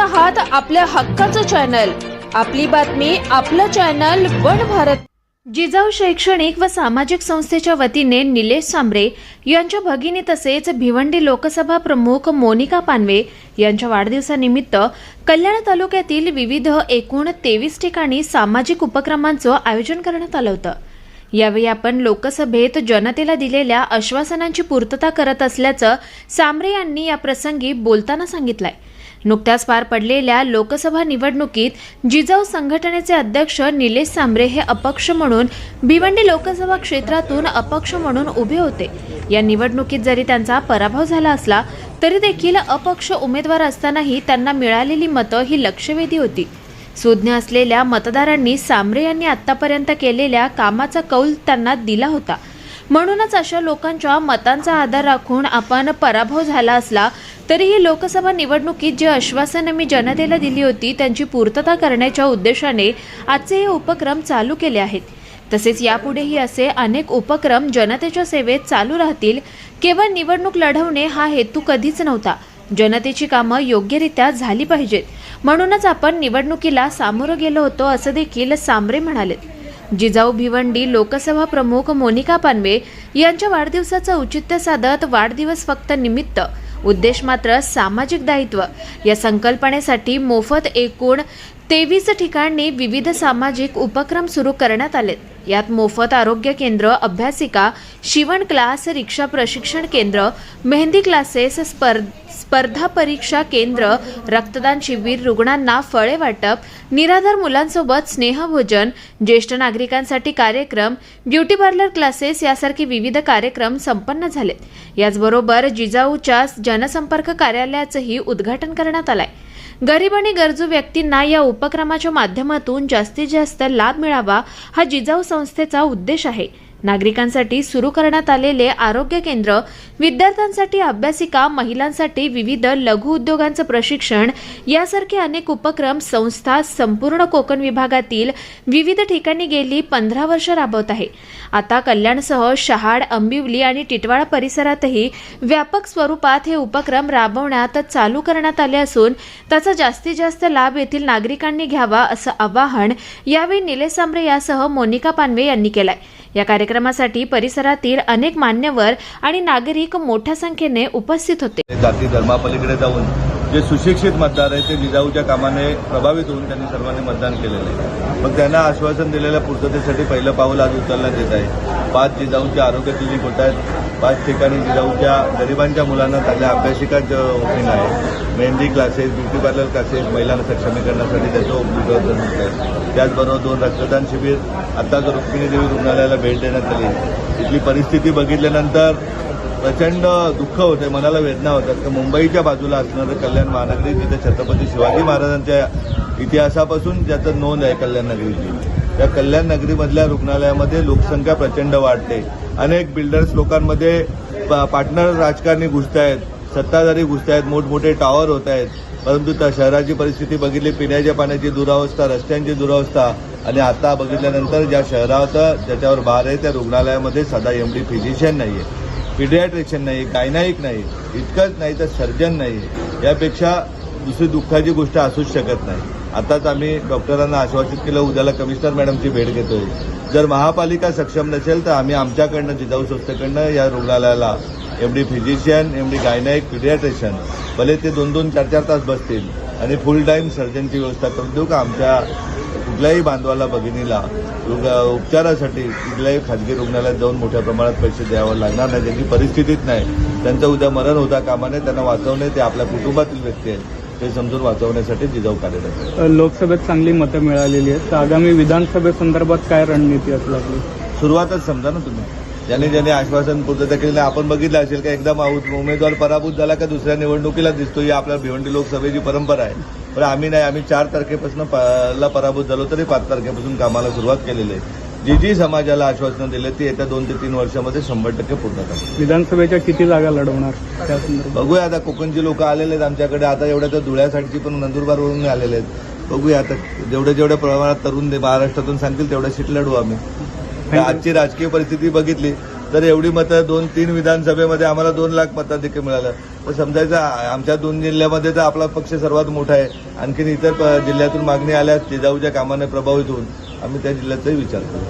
आहात आपल्या हक्काचं चॅनल आपली बातमी आपलं चॅनल वन भारत. जिजाऊ शैक्षणिक व सामाजिक संस्थेच्या वतीने निलेश सांबरे यांच्या भगिनी तसेच भिवंडी लोकसभा प्रमुख मोनिका पानवे यांच्या वाढदिवसानिमित्त कल्याण तालुक्यातील विविध एकूण तेवीस ठिकाणी सामाजिक उपक्रमांचं आयोजन करण्यात आलं होतं. यावेळी आपण लोकसभेत जनतेला दिलेल्या आश्वासनांची पूर्तता करत असल्याचं सांबरे यांनी या प्रसंगी बोलताना सांगितलंय. नुकत्याच पार पडलेल्या लोकसभा निवडणुकीत जिजाऊ संघटनेचे अध्यक्ष निलेश सांबरे हे अपक्ष म्हणून भिवंडी लोकसभा क्षेत्रातून अपक्ष म्हणून उभे होते. या निवडणुकीत जरी त्यांचा पराभव झाला असला तरी देखील अपक्ष उमेदवार असतानाही त्यांना मिळालेली मतं ही लक्षवेधी होती. सुज्ञ असलेल्या मतदारांनी सांबरे यांनी आतापर्यंत केलेल्या कामाचा कौल त्यांना दिला होता. म्हणूनच अशा लोकांच्या मतांचा आधार राखून आपण पराभव झाला असला तरीही लोकसभा निवडणुकीत जे आश्वासनं मी जनतेला दिली होती त्यांची पूर्तता करण्याच्या उद्देशाने आजचे हे उपक्रम चालू केले आहेत. तसेच यापुढेही असे अनेक उपक्रम जनतेच्या सेवेत चालू राहतील. केवळ निवडणूक लढवणे हा हेतू कधीच नव्हता. जनतेची कामं योग्यरित्या झाली पाहिजेत. म्हणूनच आपण निवडणुकीला सामोरं गेलो होतो असं देखील सांबरे म्हणालेत. जिजाऊ भिवंडी लोकसभा प्रमुख मोनिका पानवे यांच्या वाढदिवसाचं औचित्य साधत वाढदिवस फक्त निमित्त उद्देश मात्र सामाजिक दायित्व. या संकल्पनेसाठी मोफत एकूण तेवीस ठिकाणी विविध सामाजिक उपक्रम सुरू करण्यात आलेत. यात मोफत आरोग्य केंद्र अभ्यासिका शिवण क्लास रिक्षा प्रशिक्षण केंद्र मेहंदी क्लासेस स्पर्ध स्पर्धा परीक्षा केंद्र रक्तदान शिबिर रुग्णांना फळे वाटप निराधार मुलांसोबत स्नेहभोजन ज्येष्ठ नागरिकांसाठी कार्यक्रम ब्युटी पार्लर क्लासेस यासारखे विविध कार्यक्रम संपन्न झालेत याचबरोबर जिजाऊच्या जनसंपर्क कार्यालयाचंही उद्घाटन करण्यात आलंय. गरीब आणि गरजू व्यक्तींना या उपक्रमाच्या माध्यमातून जास्तीत जास्त लाभ मिळावा हा जिजाऊ संस्थेचा उद्देश आहे. नागरिकांसाठी सुरू करण्यात आलेले आरोग्य केंद्र विद्यार्थ्यांसाठी अभ्यासिका महिलांसाठी विविध लघु उद्योगांचं प्रशिक्षण यासारखे अनेक उपक्रम संस्था संपूर्ण कोकण विभागातील विविध ठिकाणी गेली पंधरा वर्ष राबवत आहे. आता कल्याणसह शहाड अंबिवली आणि टिटवाळा परिसरातही व्यापक स्वरूपात हे उपक्रम राबवण्यात चालू करण्यात आले असून त्याचा जास्तीत जास्त लाभ येथील नागरिकांनी घ्यावा असं आवाहन यावेळी निलेश सांबरे यासह मोनिका पानवे यांनी केलंय. या कार्यक्रमासाठी परिसरातील अनेक मान्यवर आणि नागरिक मोठ्या संख्येने उपस्थित होते. जाती धर्मापलीकडे जाऊन जे सुशिक्षित मतदार आहेत ते जिजाऊच्या कामाने प्रभावित होऊन त्यांनी सर्वांनी मतदान केलेलं आहे. मग त्यांना आश्वासन दिलेल्या पूर्ततेसाठी पहिलं पाऊल आज उचलण्यात येत आहे. पाच जिजाऊंच्या आरोग्य क्लिनिक होत आहेत. पाच ठिकाणी जिजाऊच्या गरिबांच्या मुलांना चांगल्या अभ्यासिकांचं ओपनिंग आहे. Mehndi classes beauty parlour classes महिलांना सक्षमीकरणासाठी त्याचं उद्घाटन होत आहे त्याचबरोबर दोन रक्तदान शिबिर आता जर रुक्मिणी देवी रुग्णालयाला भेट देण्यात आली. तिथली परिस्थिती बघितल्यानंतर प्रचंड दुःख होते मनाला वेदना होतात. तर मुंबईच्या बाजूला असणारं कल्याण महानगरी जिथे छत्रपती शिवाजी महाराजांच्या इतिहासापासून ज्याचं नोंद आहे कल्याण नगरीची. या कल्याण नगरीमधल्या रुग्णालयामध्ये लोकसंख्या प्रचंड वाढते. अनेक बिल्डर्स लोकांमध्ये पा- पार्टनर राजकारणी घुसत आहेत सत्ताधारी घुसत आहेत मोठमोठे टॉवर होत आहेत परंतु त्या शहराची परिस्थिती बघितली पिण्याच्या पाण्याची दुरावस्था रस्त्यांची दुरावस्था आणि आता बघितल्यानंतर ज्या शहरात ज्याच्यावर भार आहे त्या रुग्णालयामध्ये सदा एमडी फिजिशियन नाही आहे पिडियाट्रिशियन नाही गायनाईक नाही इतकंच नाही तर सर्जन नाही यापेक्षा दुसरी दुःखाची गोष्ट असूच शकत नाही. आताच आम्ही डॉक्टरांना आश्वासित केलं उद्याला कमिशनर मॅडमची भेट घेतोय. जर महापालिका सक्षम नसेल तर आम्ही आमच्याकडनं जिजाऊ संस्थेकडनं या रुग्णालयाला MD physician MD gynaec paediatrician भले ते दोन दोन चार चार तास बसतील आणि फुल टाईम सर्जनची व्यवस्था करून देऊ का आमच्या कुठल्याही बांधवाला भगिनीला उपचारासाठी कुठल्याही खाजगी रुग्णालयात जाऊन मोठ्या प्रमाणात पैसे द्यावं लागणार नाही ज्यांची परिस्थितीच नाही. त्यांचं उद्या मरण होता कामा नये त्यांना वाचवणे ते आपल्या कुटुंबातील व्यक्ती आहेत. ते समजून वाचवण्यासाठी जिजाऊ कार्यरत आहे लोकसभेत चांगली मतं मिळालेली आहेत. तर आगामी विधानसभेसंदर्भात काय रणनीती असणार आपली सुरुवातच समजा ना तुम्ही. ज्याने ज्याने आश्वासन पूर्तता केली नाही आपण बघितलं असेल का एकदा उमेदवार पराभूत झाला का दुसऱ्या निवडणुकीला दिसतो ही आपल्या भिवंडी लोकसभेची परंपरा आहे. पण आम्ही नाही. आम्ही चार तारखेपासून ला पराभूत झालो तरी पाच तारखेपासून कामाला सुरुवात केलेली आहे. जी जी समाजाला आश्वासनं दिले ती येत्या दोन ते तीन वर्षामध्ये शंभर टक्के पूर्ण करतो विधानसभेच्या किती जागा लढवणार? त्या संदर्भात. बघूया आता कोकणची लोक आलेले आहेत आमच्याकडे आता एवढ्या तर धुळ्यासाठीची पण नंदुरबारवरून आलेले आहेत. बघूया आता जेवढ्या जेवढ्या प्रमाणात तरुण दे- महाराष्ट्रातून सांगतील तेवढ्या सीट लढवू आम्ही. तर आजची राजकीय परिस्थिती बघितली जर एवढी मतं दोन तीन विधानसभेमध्ये आम्हाला दोन लाख मताधिक्य मिळालं. तर समजायचं आ- आमच्या दोन जिल्ह्यामध्ये तर आपला पक्ष सर्वात मोठा आहे. आणखीन इतर प- जिल्ह्यातून मागणी आल्यास जिजाऊच्या कामाने प्रभावित होऊन. आम्ही त्या जिल्ह्याचाही विचार करू